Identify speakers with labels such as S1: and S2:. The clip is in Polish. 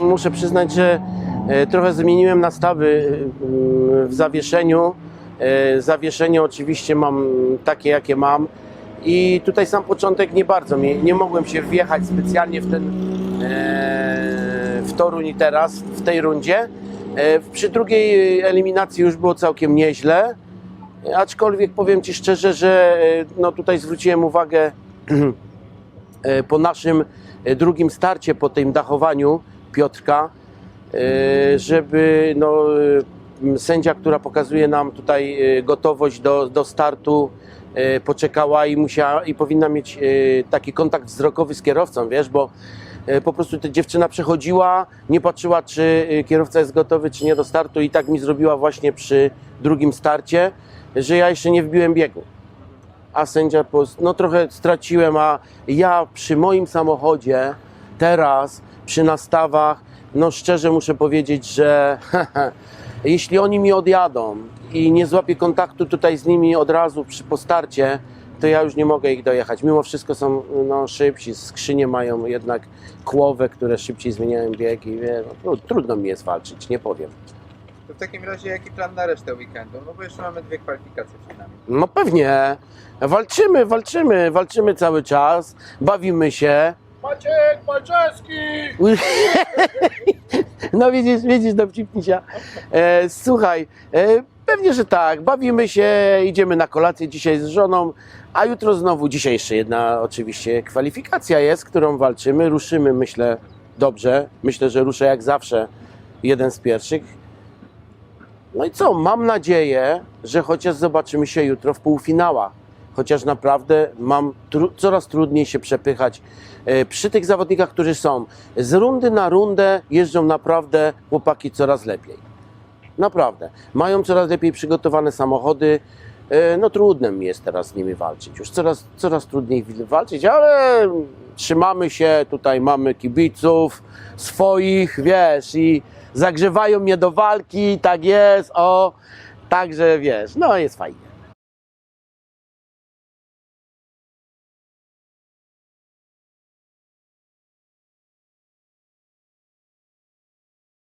S1: muszę przyznać, że e, trochę zmieniłem nastawy e, w zawieszeniu. E, Zawieszenie oczywiście mam takie, jakie mam. I tutaj sam początek nie bardzo nie mogłem się wjechać specjalnie w ten w Toruń teraz, w tej rundzie. Przy drugiej eliminacji już było całkiem nieźle. Aczkolwiek powiem Ci szczerze, że no tutaj zwróciłem uwagę po naszym drugim starcie, po tym dachowaniu Piotrka, e, żeby no, sędzia, która pokazuje nam tutaj e, gotowość do, do startu, e, poczekała i musiała i powinna mieć taki kontakt wzrokowy z kierowcą, wiesz, bo po prostu ta dziewczyna przechodziła, nie patrzyła, czy kierowca jest gotowy, czy nie do startu i tak mi zrobiła właśnie przy drugim starcie, że ja jeszcze nie wbiłem biegu. A sędzia, no trochę straciłem, a ja przy moim samochodzie teraz, przy nastawach, no szczerze muszę powiedzieć, że jeśli oni mi odjadą i nie złapię kontaktu tutaj z nimi od razu przy postarcie, to ja już nie mogę ich dojechać. Mimo wszystko są no, szybsi, skrzynie mają jednak kłowe, które szybciej zmieniają biegi. Wie, no, tru- trudno mi jest walczyć, nie powiem.
S2: To w takim razie jaki plan na resztę weekendu? No bo jeszcze mamy dwie kwalifikacje przed nami.
S1: No pewnie. Walczymy, walczymy, walczymy cały czas, bawimy się.
S3: Maciek Malczewski!
S1: No widzisz, widzisz, dowcipnisia. E, słuchaj, e, pewnie, że tak, bawimy się, idziemy na kolację dzisiaj z żoną, a jutro znowu, dzisiaj jeszcze jedna oczywiście kwalifikacja jest, którą walczymy, ruszymy, myślę, dobrze. Myślę, że ruszę jak zawsze jeden z pierwszych. No i co, mam nadzieję, że chociaż zobaczymy się jutro w półfinałach. Chociaż naprawdę mam tru- coraz trudniej się przepychać e, przy tych zawodnikach, którzy są. Z rundy na rundę jeżdżą naprawdę chłopaki coraz lepiej. Naprawdę. Mają coraz lepiej przygotowane samochody. E, No trudno mi jest teraz z nimi walczyć. Już coraz, coraz trudniej walczyć, ale trzymamy się. Tutaj mamy kibiców swoich, wiesz, i zagrzewają mnie do walki. Tak jest, o. Także wiesz, no jest fajnie.